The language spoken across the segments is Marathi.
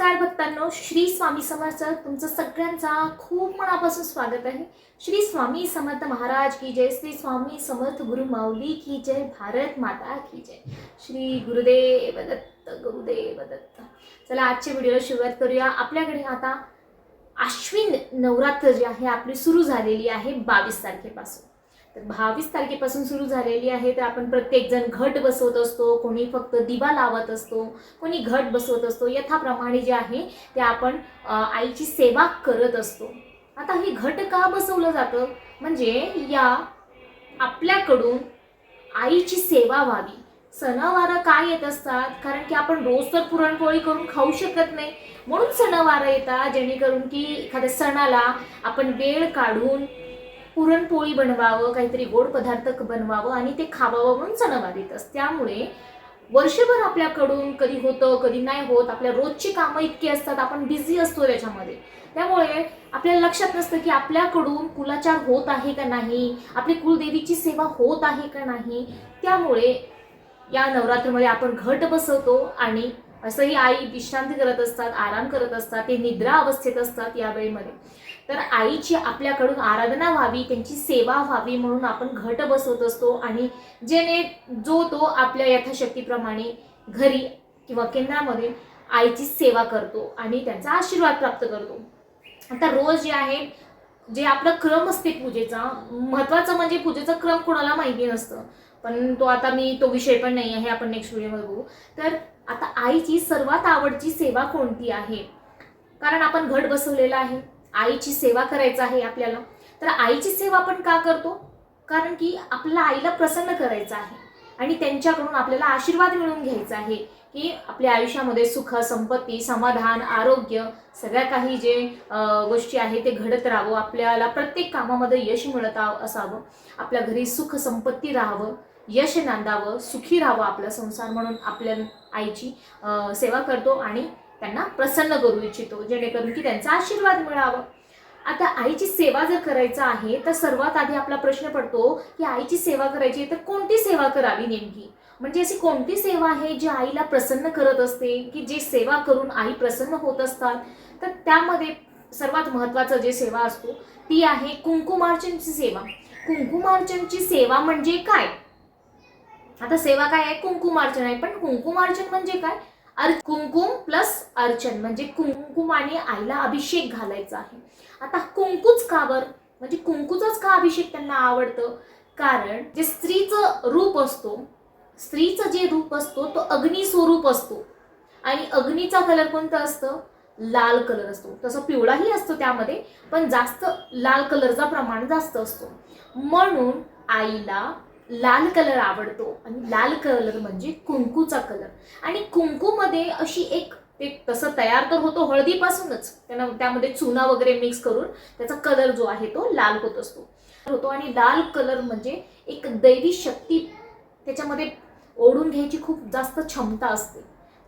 नमस्कार भक्तांनो श्री स्वामी समर्थ तुमचं सगळ्यांचा खूप मनापासून स्वागत आहे. श्री स्वामी समर्थ महाराज की जय श्री स्वामी समर्थ गुरु माऊली की जय भारत माता की जय. श्री गुरुदेव दत्त गुरुदेव दत्त. चला आजच्या व्हिडिओला सुरुवात करूया. आपल्याकडे आता आश्विन नवरात्र जी आहे आपली सुरू झालेली आहे बावीस तारखेपासून. तर बावीस तारखेपासून सुरू झालेली आहे. तर आपण प्रत्येकजण घट बसवत असतो. कोणी फक्त दिवा लावत असतो. कोणी घट बसवत असतो. यथाप्रमाणे जे आहे ते आपण आईची सेवा करत असतो. आता हे घट का बसवलं जातं? म्हणजे या आपल्याकडून आईची सेवा व्हावी. सणवार का येत असतात? कारण की आपण रोज तर पुरणपोळी करून खाऊ शकत नाही. म्हणून सणवार येतात जेणेकरून की एखाद्या सणाला आपण वेळ काढून पुरणपोळी बनवावं काहीतरी गोड पदार्थ बनवावं आणि ते खावावं म्हणून सणवार येतात त्यामुळे वर्षभर आपल्याकडून कधी होतं कधी नाही होत आपल्या रोजची कामं इतकी असतात आपण बिझी असतो त्याच्यामध्ये. त्यामुळे आपल्याला लक्षात नसतं की आपल्याकडून कुलाचार होत आहे का नाही आपली कुलदेवीची सेवा होत आहे का नाही. त्यामुळे या नवरात्रमध्ये आपण घट बसवतो आणि असंही आई विश्रांती करत असतात आराम करत असतात ते निद्रा अवस्थेत असतात या वेळेमध्ये. तर आईची आपल्याकडून आराधना व्हावी त्यांची सेवा व्हावी म्हणून आपण घट बसवत असतो आणि जेणे जो तो आपल्या यथाशक्तीप्रमाणे घरी किंवा केंद्रामध्ये आईची सेवा करतो आणि त्यांचा आशीर्वाद प्राप्त करतो. आता रोज जे आहे जे आपला क्रम असते पूजेचा महत्वाचं म्हणजे पूजेचा क्रम कोणाला माहिती नसतं. पण तो आता मी तो विषय पण नाही आहे आपण नेक्स्ट व्हिडिओमध्ये बघू. तर आता आईची सर्वात आवडची सेवा कोणती आहे? कारण आपण घट बसवलेला आहे. आईची सेवा करायचं आहे आपल्याला. तर आईची सेवा आपण का करतो? कारण की आपल्याला आईला प्रसन्न करायचं आहे. आणि त्यांच्याकडून आपल्याला आशीर्वाद मिळवून घ्यायचा आहे. की आपल्या आयुष्यामध्ये सुख संपत्ती समाधान आरोग्य सगळ्या काही जे गोष्टी आहेत ते घडत राहावं. आपल्याला प्रत्येक कामामध्ये यश मिळत असावं. आपल्या घरी सुख संपत्ती राहावं. यश नांदावं. सुखी राहावं आपला संसार म्हणून आपल्या आईची सेवा करतो. आणि त्यांना प्रसन्न करू इच्छितो जेणेकरून की त्यांचा आशीर्वाद मिळावा. आता आईची सेवा जर करायचं आहे तर सर्वात आधी आपला प्रश्न पडतो की आईची सेवा करायची आहे तर कोणती सेवा करावी नेमकी? म्हणजे अशी कोणती सेवा आहे जी आईला प्रसन्न करत असते की जी सेवा करून आई प्रसन्न होत असतात? तर त्यामध्ये सर्वात महत्त्वाचं जे सेवा असतो ती आहे कुंकुमार्चनची सेवा. कुंकुमार्चनची सेवा म्हणजे काय? आता सेवा काय आहे? कुंकुमार्चन आहे. पण कुंकुमार्चन म्हणजे काय? अर् कुंकुम प्लस अर्चन म्हणजे कुंकुम आणि आईला अभिषेक घालायचा आहे. आता कुंकूच का बर? म्हणजे कुंकूचाच का अभिषेक त्यांना आवडतं? कारण जे स्त्रीचं रूप असतो स्त्रीचं जे रूप असतो तो अग्नी स्वरूप असतो. आणि अग्नीचा कलर कोणता असतं? लाल कलर असतो. तसं पिवळाही असतो त्यामध्ये पण जास्त लाल कलरचा प्रमाण जास्त असतो. म्हणून आईला लाल कलर आवडतो आणि लाल कलर म्हणजे कुंकूचा कलर. आणि कुंकूमध्ये अशी एक ते तसं तयार तर होतो हळदीपासूनच. त्यांना त्यामध्ये चुना वगैरे मिक्स करून त्याचा कलर जो आहे तो लाल होत असतो. होतो आणि लाल कलर म्हणजे एक दैवी शक्ती. त्याच्यामध्ये ओढून घ्यायची खूप जास्त क्षमता असते.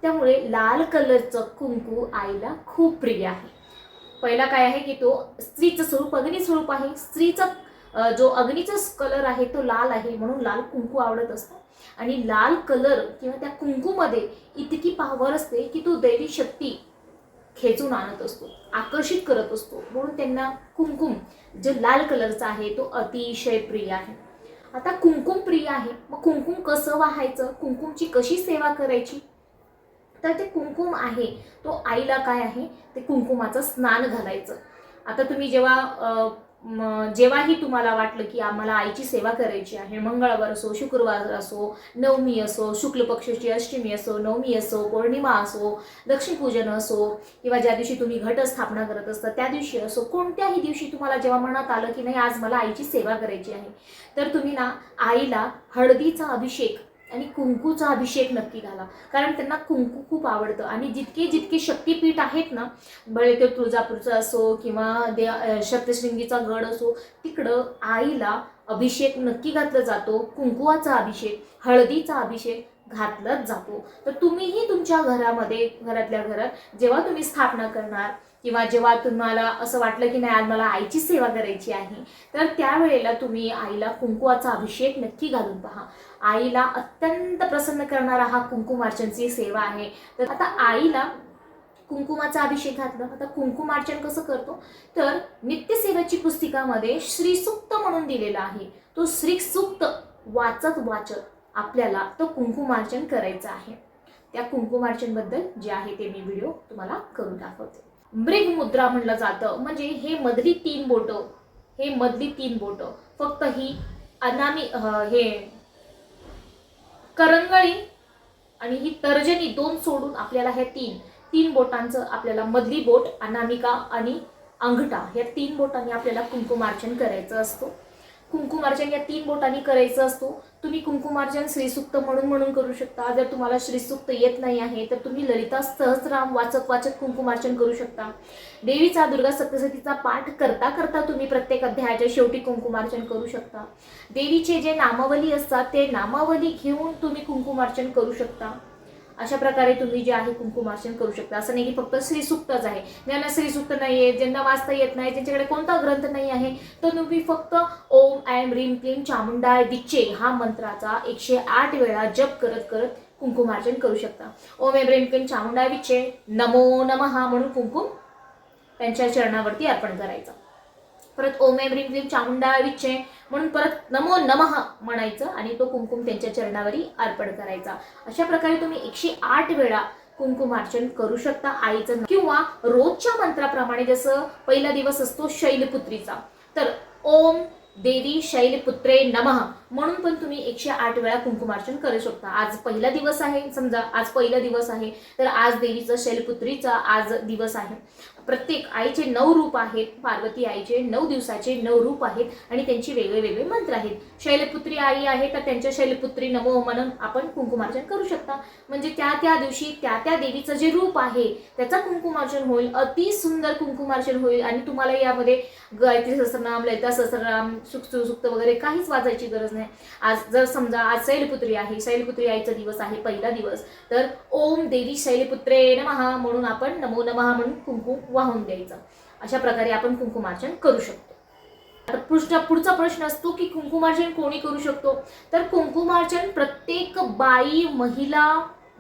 त्यामुळे लाल कलरचं कुंकू आईला खूप प्रिय आहे. पहिला काय आहे की तो स्त्रीचं स्वरूप अग्नी स्वरूप आहे. स्त्रीचं जो अग्नीचा कलर आहे तो लाल आहे म्हणून लाल कुंकू आवडत असतो. आणि लाल कलर किंवा त्या कुंकूमध्ये इतकी पावर असते की तो दैवी शक्ती खेचून आणत असतो आकर्षित करत असतो. म्हणून त्यांना कुंकुम जो लाल कलरचा आहे तो अतिशय प्रिय आहे. आता कुंकुम प्रिय आहे. मग कुंकुम कसं वाहायचं? कुंकुमची कशी सेवा करायची? तर ते कुंकुम आहे. तो आईला काय आहे? ते कुंकुमाचं स्नान घालायचं. आता तुम्ही जेव्हा जेव्हाही तुम्हाला वाटलं की आम्हाला आईची सेवा करायची आहे मंगळवार असो शुक्रवार असो नवमी असो शुक्ल पक्षाची अष्टमी असो नवमी असो पौर्णिमा असो लक्ष्मीपूजन असो किंवा ज्या दिवशी तुम्ही घटस्थापना करत असता त्या दिवशी असो कोणत्याही दिवशी तुम्हाला जेव्हा मनात आलं की नाही आज मला आईची सेवा करायची आहे तर तुम्ही ना आईला हळदीचा अभिषेक आणि कुंकूचा अभिषेक नक्की घाला कारण त्यांना कुंकू खूप आवडतं. आणि जितके जितके शक्तीपीठ आहेत ना बळे ते तुळजापूरचं असो किंवा दे सप्तशृंगीचा गड असो तिकडं आईला अभिषेक नक्की घातला जातो. कुंकुवाचा अभिषेक हळदीचा अभिषेक घातलाच जातो. तर तुम्हीही तुमच्या घरामध्ये घरातल्या घरात जेव्हा तुम्ही स्थापना करणार किंवा जेव्हा तुम्हाला असं वाटलं की नाही आज मला आईची सेवा करायची आहे तर त्यावेळेला तुम्ही आईला कुंकुवाचा अभिषेक नक्की घालून पहा. आईला अत्यंत प्रसन्न करणारा हा कुंकुमार्चनची सेवा आहे. तर आता आईला कुंकुमाचा अभिषेक घातला. आता कुंकुमार्चन कसं करतो? तर नित्यसेवेची पुस्तिकामध्ये श्रीसुक्त म्हणून दिलेला आहे. तो श्रीसुक्त वाचत वाचत आपल्याला तो कुंकुमार्चन करायचं आहे. त्या कुंकुमार्चनबद्दल जे आहे ते मी व्हिडिओ तुम्हाला करून दाखवते. मृग मुद्रा म्हणलं जातं. म्हणजे हे मधली तीन बोटं हे मधली तीन बोटं. फक्त ही अनामी हे करंगळी आणि ही तर्जनी दोन सोडून आपल्याला ह्या तीन तीन बोटांचं आपल्याला मधली बोट अनामिका आणि अंगठा या तीन बोटांनी आपल्याला कुंकुमार्चन करायचं असतो. कुंकुमार्जन या तीन बोटांनी करायचं असतो तुम्ही कुंकुमार्जन श्रीसुक्त म्हणून म्हणून करू शकता. जर तुम्हाला श्रीसुक्त येत नाही आहे तर तुम्ही ललिता सहस्राम वाचत वाचत कुंकुमार्चन करू शकता. देवीचा दुर्गा सप्तशतीचा पाठ करता करता तुम्ही प्रत्येक अध्यायाच्या शेवटी कुंकुमार्चन करू शकता. देवीचे जे नामावली असतात ते नामावली घेऊन तुम्ही कुंकुमार्चन करू शकता. अशा प्रकारे तुम्ही जे आहे कुंकुमार्चन करू शकता. असं नाही की फक्त श्रीसुक्तच आहे. ज्यांना श्रीसुक्त नाही आहे ज्यांना वाचता येत नाही ज्यांच्याकडे कोणता ग्रंथ नाही आहे तर तुम्ही फक्त ओम ऐम रीम क्लीम चामुंडाय दिच्चे हा मंत्राचा एकशे आठ वेळा जप करत करत कुंकुमार्चन करू शकता. ओम ऐम रीम क्लीम चामुंडाय विच्चे नमो नमः म्हणून कुंकुम त्यांच्या चरणावरती अर्पण करायचं. परत ओम ऐम ह्रीम क्लीम चामुंडा विच्चे म्हणून परत नमो नमः म्हणायचं आणि तो कुंकुम त्यांच्या चरणावरी अर्पण करायचा. अशा प्रकारे तुम्ही एकशे आठ वेळा कुंकुमार्चन करू शकता आईचं किंवा रोजच्या मंत्राप्रमाणे जसं पहिला दिवस असतो शैलपुत्रीचा. तर ओम देवी शैलपुत्रे नमः. म्हणून पण तुम्ही एकशे आठ वेळा कुंकुमार्चन करू शकता. आज पहिला दिवस आहे समजा आज पहिला दिवस आहे. तर आज देवीचं शैलपुत्रीचा आज दिवस आहे. प्रत्येक आईचे नऊ रूप आहेत पार्वती आईचे नऊ दिवसाचे नऊ रूप आहेत आणि त्यांची वेगळे वेगळे मंत्र आहेत. शैलपुत्री आई आहे तर त्यांच्या शैलपुत्री नमो म्हणून आपण कुंकुमार्चन करू शकता. म्हणजे त्या त्या दिवशी त्या त्या देवीचं जे रूप आहे त्याचा कुंकुमार्चन होईल अति सुंदर कुंकुमार्चन होईल. आणि तुम्हाला यामध्ये गायत्री सहस्रनाम ललिता सहस्रनाम सुख सुक्त वगैरे काहीच वाचायची गरज नाही. आज जर समजा आज शैलपुत्री आहे शैलपुत्री आईचा दिवस आहे पहिला दिवस तर ओम देवी शैलपुत्रे नमहा म्हणून आपण नमो नमहा म्हणून कुंकुम वाहून द्यायचं. अशा प्रकारे आपण कुंकुमार्चन करू शकतो. आता पुढचा पुढचा प्रश्न असतो की कुंकुमार्चन कोणी करू शकतो? तर कुंकुमार्चन प्रत्येक बाई महिला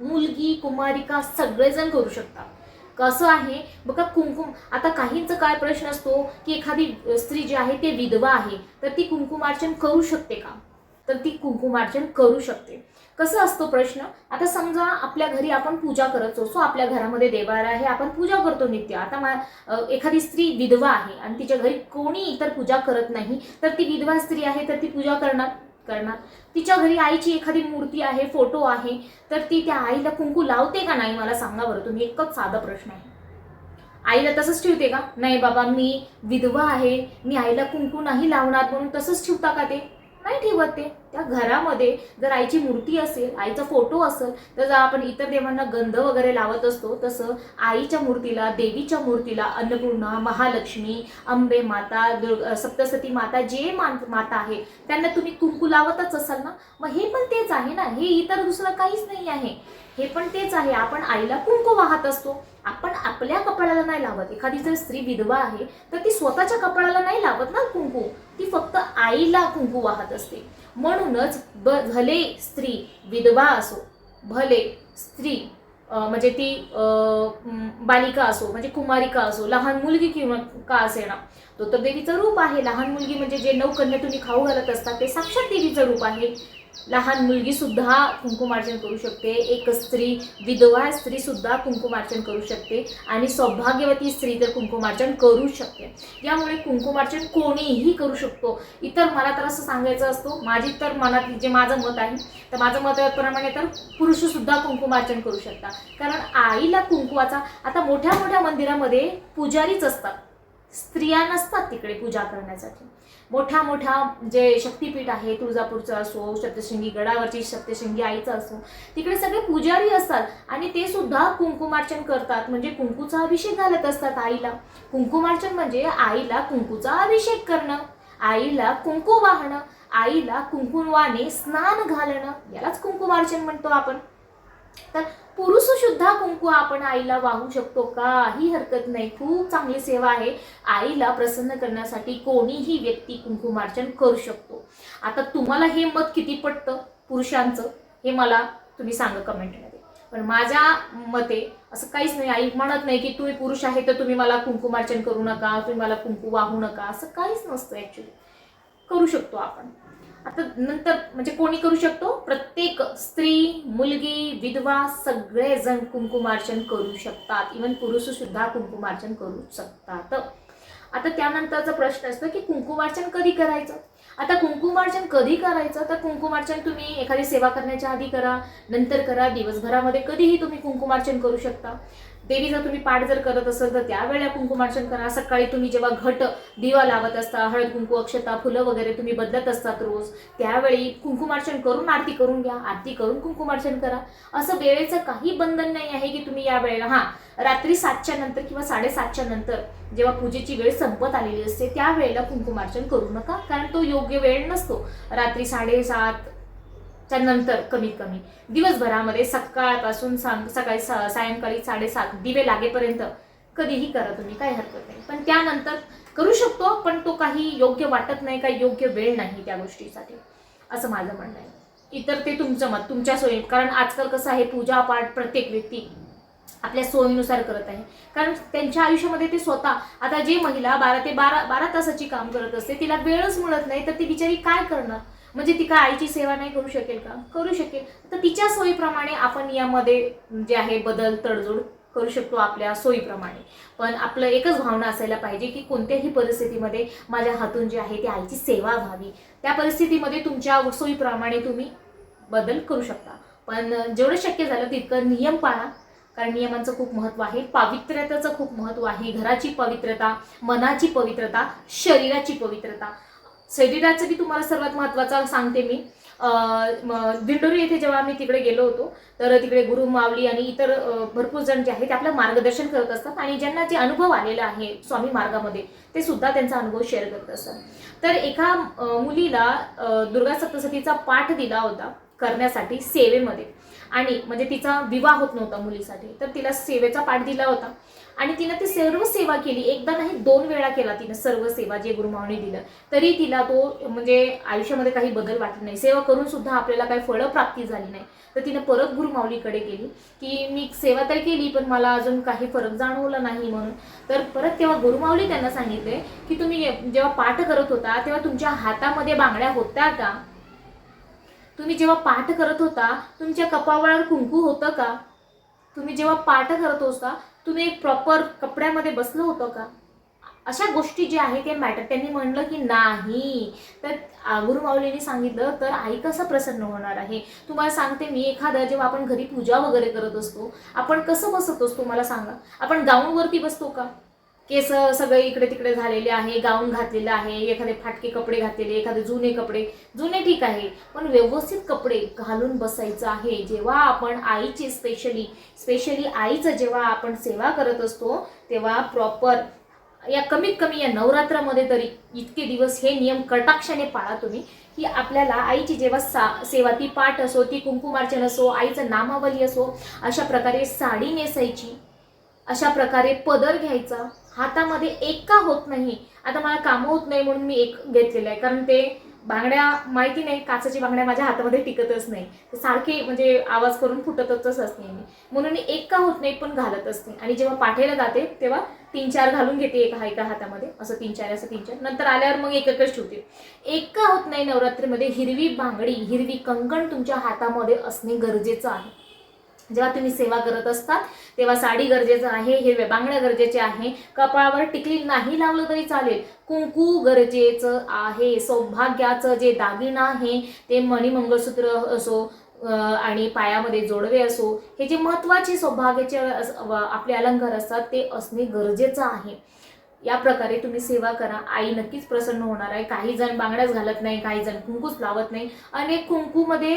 मुलगी कुमारिका सगळेजण करू शकतात. कसं आहे? बघा कुंकुम आता काहींचा काय प्रश्न असतो की एखादी स्त्री जी आहे ते विधवा आहे तर ती कुंकुमार्चन करू शकते का? तर ती कुंकुमार्चन करू शकते. कसं असतो प्रश्न? आता समजा आपल्या घरी आपण पूजा करत असतो आपल्या घरामध्ये देवारा आहे आपण पूजा करतो नित्य. आता मा एखादी स्त्री विधवा आहे आणि तिच्या घरी कोणी इतर पूजा करत नाही तर ती विधवा स्त्री आहे तर ती पूजा करणार? करणार. तिच्या घरी आईची एखादी मूर्ती आहे फोटो आहे तर ती त्या आईला कुंकू लावते का नाही? मला सांगा बरं तुम्ही एकच साधा प्रश्न आहे. आईला तसंच ठेवते का? नाही बाबा मी विधवा आहे मी आईला कुंकू नाही लावणार म्हणून तसंच ठेवता का ते? नाही ठेवत ते. त्या घरामध्ये जर आईची मूर्ती असेल आईचा फोटो असेल तर जर आपण इतर देवांना गंध वगैरे लावत असतो तसं आईच्या मूर्तीला देवीच्या मूर्तीला अन्नपूर्णा महालक्ष्मी अंबे माता दुर्ग सप्तसती माता जे मान माता आहे त्यांना तुम्ही कुंकू लावतच असाल ना मग हे पण तेच आहे ना हे इतर दुसरं काहीच नाही आहे. हे पण तेच आहे आपण आईला कुंकू वाहत असतो आपण आपल्या कपाळाला नाही लावत. एखादी जर स्त्री विधवा आहे तर ती स्वतःच्या कपाळाला नाही लावत ना कुंकू ती फक्त आईला कुंकू वाहत असते. म्हणूनच ब भले स्त्री विधवा असो भले स्त्री म्हणजे ती बालिका असो म्हणजे कुमारिका असो लहान मुलगी किंवा का असेना तो तर देवीचं रूप आहे. लहान मुलगी म्हणजे जे नऊ कन्या तुम्ही खाऊ घालत असतात ते साक्षात देवीचं रूप आहे. लहान मुलगी सुद्धा कुंकुमार्चन करू शकते. एक स्त्री विधवा स्त्री सुद्धा कुंकुमार्चन करू शकते. आणि सौभाग्यवती स्त्री तर कुंकुमार्चन करू शकते. यामुळे कुंकुमार्चन कोणीही करू शकतो. इतर मला तर असं सांगायचं असतो माझी तर मनात जे माझं मत आहे तर माझं मताप्रमाणे तर पुरुष सुद्धा कुंकुमार्चन करू शकतात कारण आईला कुंकुवाचा आता मोठ्या मोठ्या मंदिरामध्ये पुजारीच असतात. स्त्रिया नसतात तिकडे पूजा करण्यासाठी. मोठ्या मोठ्या जे शक्तिपीठ आहे तुळजापूरचं असो सप्तशृंगी गडावरची सप्तशृंगी आईचं असो तिकडे सगळे पुजारी असतात आणि ते सुद्धा कुंकुमार्चन करतात. म्हणजे कुंकूचा अभिषेक घालत असतात आईला. कुंकुमार्चन म्हणजे आईला कुंकूचा अभिषेक करणं आईला कुंकू वाहणं आईला कुंकुवाने स्नान घालणं यालाच कुंकुमार्चन म्हणतो आपण. तर पुरुष सुद्धा कुंकू आपण आईला वाहू शकतो का? काही हरकत नाही. खूप चांगली सेवा आहे. आईला प्रसन्न करण्यासाठी कोणीही व्यक्ती कुंकुमार्चन करू शकतो. आता तुम्हाला हे मत किती पटतं? पुरुषांचं? हे मला तुम्ही सांगा कमेंटमध्ये. पण माझ्या मते असं काहीच नाही. आई म्हणत नाही की तुम्ही पुरुष आहे तर तुम्ही मला कुंकुमार्चन करू नका तुम्ही मला कुंकू वाहू नका. असं काहीच नसतं ॲक्च्युली करू शकतो आपण. आता नंतर म्हणजे कोणी करू शकतो? प्रत्येक स्त्री मुलगी विधवा सगळेजण कुंकुमार्चन करू शकतात. इवन पुरुष सुद्धा कुंकुमार्चन करू शकतात. आता त्यानंतरचा प्रश्न असतो की कुंकुमार्चन कधी करायचं? आता कुंकुमार्चन कधी करायचं? तर कुंकुमार्चन तुम्ही एखादी सेवा करण्याच्या आधी करा नंतर करा. दिवसभरामध्ये कधीही तुम्ही कुंकुमार्चन करू शकता. देवीचा तुम्ही पाठ जर करत असाल तर त्यावेळेला कुंकुमार्चन करा. सकाळी तुम्ही जेव्हा घट दिवा लावत असता हळद कुंकू अक्षता फुलं वगैरे तुम्ही बदलत असतात रोज त्यावेळी कुंकुमार्चन करून आरती करून घ्या. आरती करून कुंकुमार्चन करा. असं वेळेचं काही बंधन नाही आहे की तुम्ही या वेळेला हां रात्री सातच्या नंतर किंवा साडेसातच्या नंतर जेव्हा पूजेची वेळ संपत आलेली असते त्यावेळेला कुंकुमार्चन करू नका. कारण तो योग्य वेळ नसतो. रात्री साडेसात त्यानंतर कमीत कमी. दिवसभरामध्ये सकाळपासून सांग सकाळी सा सायंकाळी साडेसात दिवे लागेपर्यंत कधीही करा तुम्ही काही हरकत नाही. पण त्यानंतर करू शकतो पण तो काही योग्य वाटत नाही काही योग्य वेळ नाही त्या गोष्टीसाठी. असं माझं म्हणणं आहे. इतर ते तुमचं मत तुमच्या सोयी कारण आजकाल कसं आहे पूजा पाठ प्रत्येक व्यक्ती आपल्या सोयीनुसार करत आहे. कारण त्यांच्या आयुष्यामध्ये ते स्वतः आता जी महिला बारा ते बारा बारा तासाची काम करत असते तिला वेळच मिळत नाही तर ती बिचारी काय करणार? म्हणजे ती का आईची सेवा नाही करू शकेल का? करू शकेल. तर तिच्या सोयीप्रमाणे आपण यामध्ये जे आहे बदल तडजोड करू शकतो आपल्या सोयीप्रमाणे. पण आपलं एकच भावना असायला पाहिजे की कोणत्याही परिस्थितीमध्ये माझ्या हातून जे आहे ती आईची सेवा व्हावी. त्या परिस्थितीमध्ये तुमच्या सोयीप्रमाणे तुम्ही बदल करू शकता. पण जेवढं शक्य झालं तितकं नियम पाळा. कारण नियमांचं खूप महत्त्व आहे. पावित्र्यतेचं खूप महत्त्व आहे. घराची पवित्रता मनाची पवित्रता शरीराची पवित्रता. शरीराचं बी तुम्हाला सर्वात महत्त्वाचा सांगते मी. दिंडोरी येथे जेव्हा आम्ही तिकडे गेलो होतो तर तिकडे गुरु मावली आणि इतर भरपूर जण जे आहेत ते आपलं मार्गदर्शन करत असतात आणि ज्यांना जे अनुभव आलेला आहे स्वामी मार्गामध्ये ते सुद्धा त्यांचा अनुभव शेअर करत असतात. तर एका मुलीला दुर्गा सप्तशतीचा पाठ दिला होता करण्यासाठी सेवेमध्ये. आणि म्हणजे तिचा विवाह होत नव्हता मुलीसाठी तर तिला सेवेचा पाठ दिला होता. आणि तिनं ती सर्व सेवा केली. एकदा नाही दोन वेळा केला तिनं सर्व सेवा जे गुरुमावने दिलं. तरी तिला तो म्हणजे आयुष्यामध्ये काही बदल वाटला नाही. सेवा करून सुद्धा आपल्याला काही फळं प्राप्ती झाली नाही. तर तिनं परत गुरुमाऊलीकडे गेली. की मी सेवा तर केली पण मला अजून काही फरक जाणवला नाही म्हणून. तर परत तेव्हा गुरुमाऊली त्यांना सांगितले की तुम्ही जेव्हा पाठ करत होता तेव्हा तुमच्या हातामध्ये बांगड्या होत्या का? तुम्ही जेव्हा पाठ करत होता तुमच्या कपाळावर कुंकू होतं का? तुम्ही जेव्हा पाठ करत होता तुम्ही एक प्रॉपर कपड्यामध्ये बसलं होतं का? अशा गोष्टी ज्या आहेत त्या मॅटर त्यांनी म्हणलं की नाही. तर गुरुमाऊलीने सांगितलं तर आई कसं प्रसन्न होणार आहे? तुम्हाला सांगते मी एखादं जेव्हा आपण घरी पूजा वगैरे करत असतो आपण कसं बसत असतो? मला सांगा. आपण गाऊनवरती बसतो का? केस सगळे इकडे तिकडे झालेले आहे गाऊन घातलेलं आहे एखादे फाटके कपडे घातलेले एखादे जुने कपडे. जुने ठीक आहे पण व्यवस्थित कपडे घालून बसायचं आहे. जेव्हा आपण आईची स्पेशली स्पेशली आईचं जेव्हा आपण सेवा करत असतो तेव्हा प्रॉपर या कमीत कमी या नवरात्रामध्ये तरी इतके दिवस हे नियम कटाक्षाने पाळा तुम्ही की आपल्याला आईची जेव्हा सा सेवा ती पाठ असो ती कुंकुमार्चन असो आईचं नामावली असो अशा प्रकारे साडी नेसायची अशा प्रकारे पदर घ्यायचा. हातामध्ये एक का होत नाही? आता मला कामं होत नाही म्हणून मी एक घेतलेलं आहे. कारण ते बांगड्या माहिती नाही काचाची बांगड्या माझ्या हातामध्ये टिकतच नाही. ते सारखे म्हणजे आवाज करून फुटतच असते मी. म्हणून मी एक का होत नाही पण घालत असते. आणि जेव्हा पाठेला जाते तेव्हा तीन चार घालून घेते एका एका हातामध्ये. असं तीन चार असं तीन चार. नंतर आल्यावर मग एकच ठेवते. एक का होत नाही नवरात्रीमध्ये? हिरवी बांगडी हिरवी कंकण तुमच्या हातामध्ये असणे गरजेचं आहे. जेव्हा तुम्ही सेवा करत असतात तेव्हा साडी गरजेचं आहे हिरव्या बांगड्या गरजेचे आहे कपाळावर टिकली नाही लावलं तरी चालेल. कुंकू गरजेचं आहे सौभाग्याचं जे दागिना आहे ते मणिमंगळसूत्र असो आणि पायामध्ये जोडवे असो हे जे महत्त्वाचे सौभाग्याचे अस- आपले अलंकार असतात ते असणे गरजेचं आहे. या प्रकारे तुम्ही सेवा करा. आई नक्कीच प्रसन्न होणार आहे. काही जण बांगड्याच घालत नाही काही जण कुंकूच लावत नाही. अनेक कुंकूमध्ये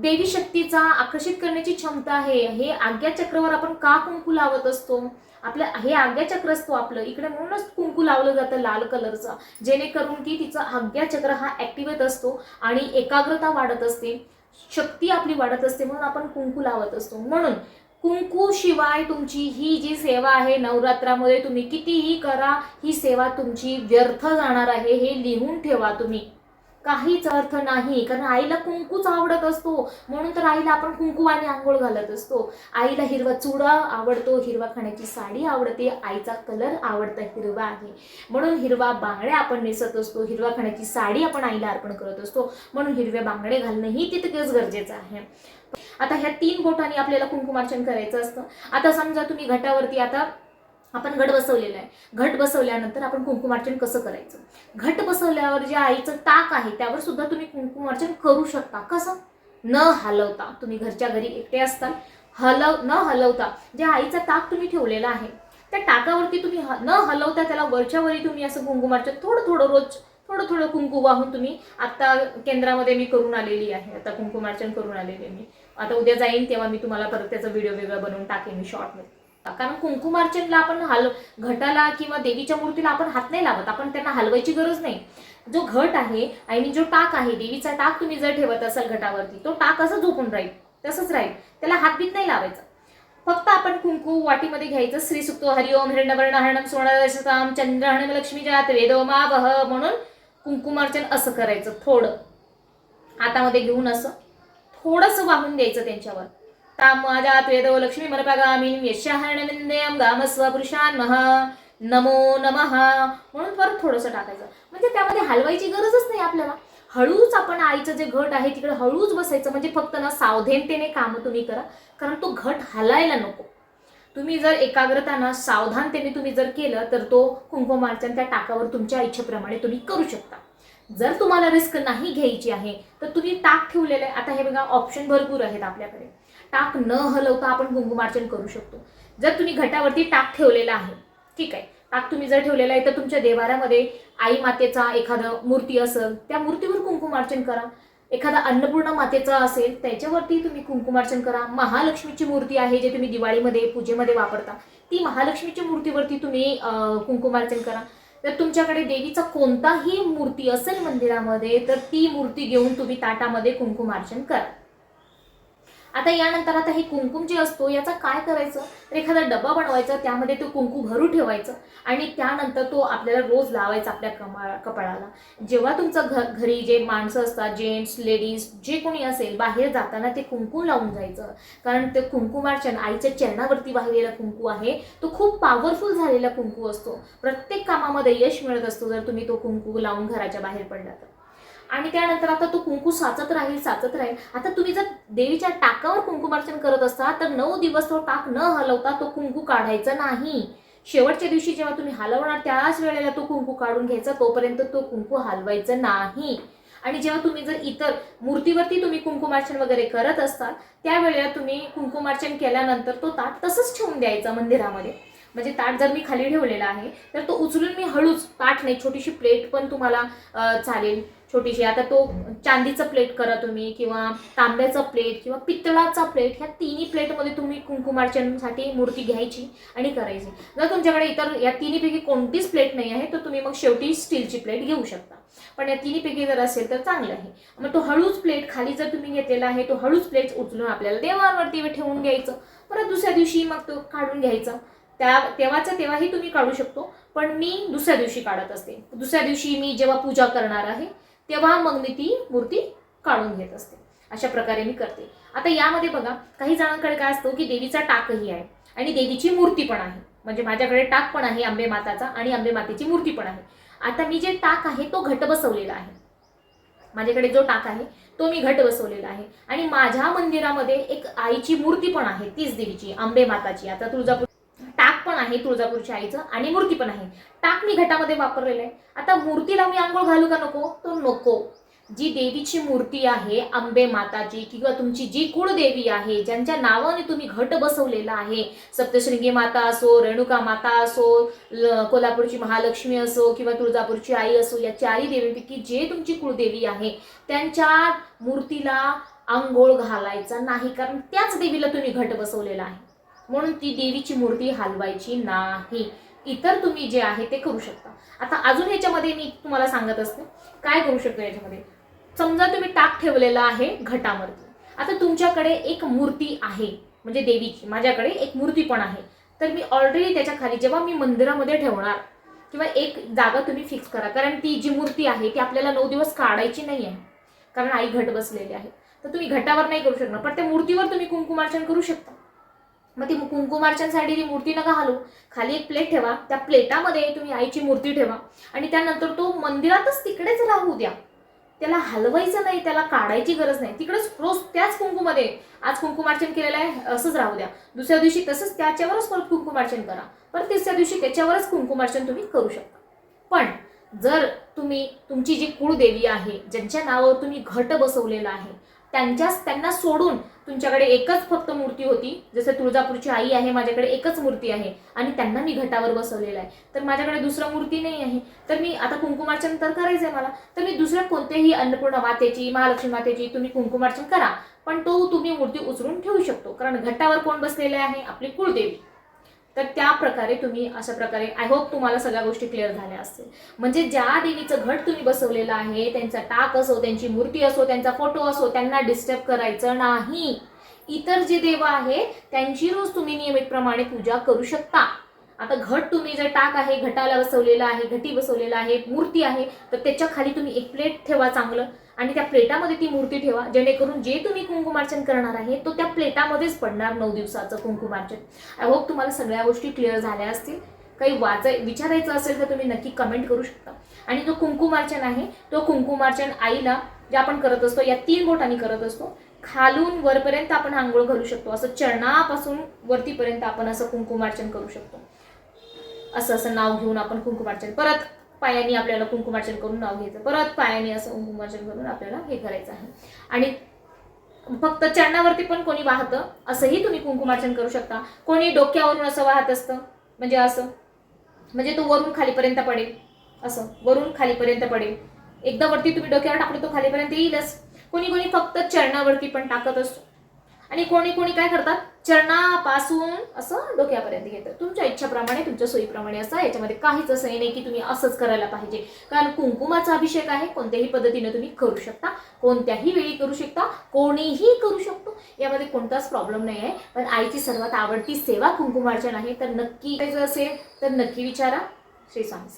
देवी शक्तीचा आकर्षित करण्याची क्षमता आहे. हे आज्ञाचक्रावर आपण का कुंकू लावत असतो? आपलं हे आज्ञाचक्र असतो आपलं. इकडे म्हणूनच कुंकू लावलं जातं लाल कलरचा. जेणेकरून की तिचा आज्ञाचक्र हा ऍक्टिवेट असतो आणि एकाग्रता वाढत असते. शक्ती आपली वाढत असते म्हणून आपण कुंकू लावत असतो. म्हणून कुंकू शिवाय तुमची ही जी सेवा आहे नवरात्रामध्ये तुम्ही कितीही करा ही सेवा तुमची व्यर्थ जाणार आहे. हे लिहून ठेवा तुम्ही. काहीच अर्थ नाही. कारण आईला कुंकूच आवडत असतो. म्हणून तर आईला आपण कुंकुवाने आंघोळ घालत असतो. आईला हिरवा चुडा आवडतो. हिरवा खाण्याची साडी आवडते. आईचा कलर आवडता हिरवा आहे. म्हणून हिरवा बांगड्या आपण नेसत असतो. हिरवा खाण्याची साडी आपण आईला अर्पण करत असतो. म्हणून हिरवे बांगडे घालणंही तितकेच गरजेचं आहे. आता ह्या तीन बोटांनी आपल्याला कुंकुमार्चन करायचं असतं. आता समजा तुम्ही घटावरती आता आपण घट बसवलेला आहे. घट बसवल्यानंतर आपण कुंकुमार्चन कसं करायचं? घट बसवल्यावर जे आईचं ताक आहे त्यावर सुद्धा तुम्ही कुंकुमार्चन करू शकता. कसं? न हलवता. तुम्ही घरच्या घरी एकटे असताल हलव न हलवता जे आईचा ताक तुम्ही ठेवलेला आहे त्या टाकावरती तुम्ही न हलवता त्याला वरच्या वरी तुम्ही असं कुंकुमार्चन थोडं थोडं रोज थोडं थोडं कुंकू वाहून तुम्ही आता केंद्रामध्ये मी करून आलेली आहे. आता कुंकुमार्चन करून आलेली आहे मी. आता उद्या जाईन तेव्हा मी तुम्हाला परत त्याचा व्हिडिओ वेगळा बनवून टाकेन मी शॉर्टमध्ये कारण कुंकुमार्चनला आपण हल घटाला किंवा देवीच्या मूर्तीला आपण हात नाही लावत. आपण त्यांना हलवायची गरज नाही. जो घट आहे आणि जो टाक आहे देवीचा टाक तुम्ही जर ठेवत असाल घटावरती तो टाक असं झोपून राहील तसंच राहील. त्याला हातबीत नाही लावायचा. फक्त आपण कुंकू वाटीमध्ये घ्यायचं. श्री सुक्तो हरिओम हिरण्यवर्ण हरणम सोणरसताम चंद्रहणम लक्ष्मी जात वेदो मावह म्हणून कुंकुमार्चन असं करायचं थोडं. हातामध्ये घेऊन असं थोडंसं वाहून द्यायचं त्यांच्यावर. तामाजात वेदो लक्ष्मी गामस्व पुरुषान्मह नमो नमः म्हणून परत थोडंसं टाकायचं. म्हणजे त्यामध्ये हलवायची गरजच नाही आपल्याला. हळूच आपण आईचं जे घट आहे तिकडे हळूच बसायचं. म्हणजे फक्त ना सावधानतेने कामं तुम्ही करा. कारण तो घट हलायला नको. तुम्ही जर एकाग्रताना सावधानतेने तुम्ही जर केलं तर तो कुंकुमार्चन त्या टाकावर तुमच्या इच्छेप्रमाणे तुम्ही करू शकता. जर तुम्हाला रिस्क नाही घ्यायची आहे तर तुम्ही ताक ठेवलेलं आहे. आता हे बघा ऑप्शन भरपूर आहेत आपल्याकडे. टाक न हलवता आपण कुंकुमार्चन करू शकतो. जर तुम्ही घटावरती टाक ठेवलेला आहे ठीक आहे. टाक तुम्ही जर ठेवलेला आहे तर तुमच्या देवाऱ्यामध्ये आई मातेचा एखादं मूर्ती असेल त्या मूर्तीवर कुंकुमार्चन करा. एखादा अन्नपूर्णा मातेचा असेल त्याच्यावरती तुम्ही कुंकुमार्चन करा. महालक्ष्मीची मूर्ती आहे जे तुम्ही दिवाळीमध्ये पूजेमध्ये वापरता ती महालक्ष्मीच्या मूर्तीवरती तुम्ही कुंकुमार्चन करा. जर तुमच्याकडे देवीचा कोणताही मूर्ती असेल मंदिरामध्ये तर ती मूर्ती घेऊन तुम्ही ताटामध्ये कुंकुमार्चन करा. आता यानंतर आता हे कुंकुम जे असतो याचा काय करायचं? तर एखादा डबा बनवायचा त्यामध्ये तो कुंकू भरू ठेवायचं आणि त्यानंतर तो आपल्याला रोज लावायचा आपल्या कमा कपाळाला. जेव्हा तुमचं घ घरी जे माणसं असतात जेंट्स लेडीज जे कोणी असेल बाहेर जाताना ते कुंकू लावून जायचं कारण ते कुंकुमार्चन आईच्या चरणावरती वाहिलेला कुंकू आहे तो खूप पॉवरफुल झालेला कुंकू असतो. प्रत्येक कामामध्ये यश मिळत असतो जर तुम्ही तो कुंकू लावून घराच्या बाहेर पडला तर. आणि त्यानंतर आता तो कुंकू साचत राहील साचत राहील. आता तुम्ही जर देवीच्या टाकावर कुंकुमार्चन करत असता तर नऊ दिवस तो टाक न हलवता तो कुंकू काढायचा नाही. शेवटच्या दिवशी जेव्हा तुम्ही हलवणार त्याच वेळेला तो कुंकू काढून घ्यायचा तोपर्यंत तो कुंकू हलवायचं नाही. आणि जेव्हा तुम्ही जर इतर मूर्तीवरती तुम्ही कुंकुमार्चन वगैरे करत असाल त्यावेळेला तुम्ही कुंकुमार्चन केल्यानंतर तो ताट तसंच ठेवून द्यायचा मंदिरामध्ये. म्हणजे ताट जर मी खाली ठेवलेला आहे तर तो उचलून मी हळूच ताट नाही छोटीशी प्लेट पण तुम्हाला चालेल. छोटीशी. आता तो चांदीचं प्लेट करा तुम्ही किंवा तांब्याचा प्लेट किंवा पितळाचा प्लेट ह्या तिन्ही प्लेटमध्ये तुम्ही कुंकुमार्चनसाठी मूर्ती घ्यायची आणि करायची. जर तुमच्याकडे इतर या तिन्हीपैकी कोणतीच प्लेट नाही आहे तर तुम्ही मग शेवटी स्टीलची प्लेट घेऊ शकता. पण या तिन्हीपैकी जर असेल तर चांगलं आहे. मग तो हळूच प्लेट खाली जर तुम्ही घेतलेला आहे तो हळूच प्लेट उचलून आपल्याला देवावरती ठेवून घ्यायचं. परत दुसऱ्या दिवशी मग तो काढून घ्यायचा. त्या तेव्हाचा तेव्हाही तुम्ही काढू शकतो. पण मी दुसऱ्या दिवशी काढत असते. दुसऱ्या दिवशी मी जेव्हा पूजा करणार आहे तेव्हा मग मी ती मूर्ती काढून घेत असते. अशा प्रकारे मी करते. आता यामध्ये बघा काही जणांकडे काय असतो की देवीचा टाकही आहे आणि देवीची मूर्ती पण आहे. म्हणजे माझ्याकडे टाक पण आहे आंबे माताचा आणि आंबे मातेची मूर्ती पण आहे. आता मी जे टाक आहे तो घट बसवलेला आहे. माझ्याकडे जो टाक आहे तो मी घट बसवलेला आहे. आणि माझ्या मंदिरामध्ये एक आईची मूर्ती पण आहे तीच देवीची आंबे माताची. आता तुळजापूर टाक पण आहे तुळजापूरच्या आईचं आणि मूर्ती पण आहे. टाक मी घटामध्ये वापरलेलं आहे. आता मूर्तीला मी आंघोळ घालू का नको? तो नको. जी देवीची मूर्ती आहे अंबे माताची किंवा तुमची जी कुळदेवी आहे ज्यांच्या नावाने तुम्ही घट बसवलेला आहे सप्तशृंगी माता असो रेणुका माता असो कोल्हापूरची महालक्ष्मी असो किंवा तुळजापूरची आई असो या चारही देवीपैकी जे तुमची कुळदेवी आहे त्यांच्या मूर्तीला आंघोळ घालायचा नाही. कारण त्याच देवीला तुम्ही घट बसवलेला आहे. म्हणून ती देवीची मूर्ती हलवायची नाही. इतर तुम्ही जे आहे ते करू शकता. आता अजून ह्याच्यामध्ये मी तुम्हाला सांगत असते काय करू शकतो याच्यामध्ये समजा तुम्ही टाक ठेवलेला आहे घटावरती. आता तुमच्याकडे एक मूर्ती आहे म्हणजे देवीची माझ्याकडे एक मूर्ती पण आहे. तर मी ऑलरेडी त्याच्याखाली जेव्हा मी मंदिरामध्ये ठेवणार किंवा एक जागा तुम्ही फिक्स करा. कारण ती जी मूर्ती आहे ती आपल्याला नऊ दिवस काढायची नाही आहे. कारण आई घट बसलेली आहे. तर तुम्ही घटावर नाही करू शकणार पण त्या मूर्तीवर तुम्ही कुंकुमार्चन करू शकता. मग ती कुंकुमार्चनसाठी ती मूर्ती नका हलवू खाली एक प्लेट ठेवा. त्या प्लेटामध्ये तुम्ही आईची मूर्ती ठेवा. आणि त्यानंतर तो मंदिरातच तिकडेच राहू द्या. त्याला हलवायचं नाही त्याला काढायची गरज नाही. तिकडेच रोज त्याच कुंकुमध्ये. आज कुंकुमार्चन केलेलं आहे असंच राहू द्या. दुसऱ्या दिवशी तसंच त्याच्यावरच परत कुंकुमार्चन करा. परत तिसऱ्या दिवशी त्याच्यावरच कुंकुमार्चन तुम्ही करू शकता. पण जर तुम्ही तुमची जी कुळदेवी आहे ज्यांच्या नावावर तुम्ही घट बसवलेला आहे त्यांच्याच त्यांना सोडून तुमच्याकडे एकच फक्त मूर्ती होती. जसं तुळजापूरची आई आहे माझ्याकडे एकच मूर्ती आहे आणि त्यांना मी घटावर बसवलेलं आहे. तर माझ्याकडे दुसरं मूर्ती नाही आहे. तर मी आता कुंकुमार्चन तर करायचं आहे मला. तर मी दुसऱ्या कोणत्याही अन्नपूर्णा मातेची महालक्ष्मी मातेची तुम्ही कुंकुमार्चन करा. पण तो तुम्ही मूर्ती उचलून ठेवू शकतो. कारण घटावर कोण बसलेले आहे? आपली कुळदेवी. तर त्या प्रकारे तुम्ही अशा प्रकारे आय होप तुम्हाला सगळ्या गोष्टी क्लिअर झाल्या असतील. म्हणजे ज्या देवीचं घट तुम्ही बसवलेलं आहे त्यांचा टाक असो त्यांची मूर्ती असो त्यांचा फोटो असो त्यांना डिस्टर्ब करायचं नाही. इतर जे देव आहे त्यांची रोज तुम्ही नियमितप्रमाणे पूजा करू शकता. आता घट तुम्ही जर टाक आहे घटाला बसवलेला आहे घटी बसवलेला आहे मूर्ती आहे तर त्याच्याखाली तुम्ही एक प्लेट ठेवा चांगलं. आणि त्या प्लेटामध्ये ती मूर्ती ठेवा जेणेकरून जे तुम्ही कुंकुमार्चन करणार आहे तो त्या प्लेटामध्येच पडणार नऊ दिवसाचं कुंकुमार्चन. आय होप तुम्हाला सगळ्या गोष्टी क्लिअर झाल्या असतील. काही वाचाय विचारायचं असेल तर तुम्ही नक्की कमेंट करू शकता. आणि जो कुंकुमार्चन आहे तो कुंकुमार्चन आईला जे आपण करत असतो या तीन बोटांनी करत असतो खालून वरपर्यंत आपण आंघोळ घालू शकतो. असं चरणापासून वरतीपर्यंत आपण असं कुंकुमार्चन करू शकतो. असं असं नाव घेऊन आपण कुंकुमार्चन परत पायाने आपल्याला कुंकुमार्चन करून नाव घ्यायचं. परत पायाने असं कुंकुमार्चन करून आपल्याला हे करायचं आहे. आणि फक्त चरणावरती पण कोणी वाहतं असंही तुम्ही कुंकुमार्चन करू शकता. कोणी डोक्यावरून असं वाहत असतं म्हणजे असं. म्हणजे तो वरून खालीपर्यंत पडेल. असं वरून खालीपर्यंत पडेल. एकदा वरती तुम्ही डोक्यावर टाकलं तो खालीपर्यंत येईलच. कोणी कोणी फक्त चरणावरती पण टाकत असतो. आणि कोणी कोणी काय करतात? चरणापासून असं डोक्यापर्यंत घेतात. तुमच्या इच्छाप्रमाणे तुमच्या सोयीप्रमाणे असं याच्यामध्ये काहीच असं नाही की तुम्ही असंच करायला पाहिजे. कारण कुंकुमाचा अभिषेक आहे कोणत्याही पद्धतीने तुम्ही करू शकता. कोणत्याही वेळी करू शकता कोणीही करू शकतो. यामध्ये कोणताच प्रॉब्लेम नाही आहे. पण आईची सर्वात आवडती सेवा कुंकुमार्चन आहे. तर नक्की करायचं असेल तर नक्की विचारा. श्री स्वामी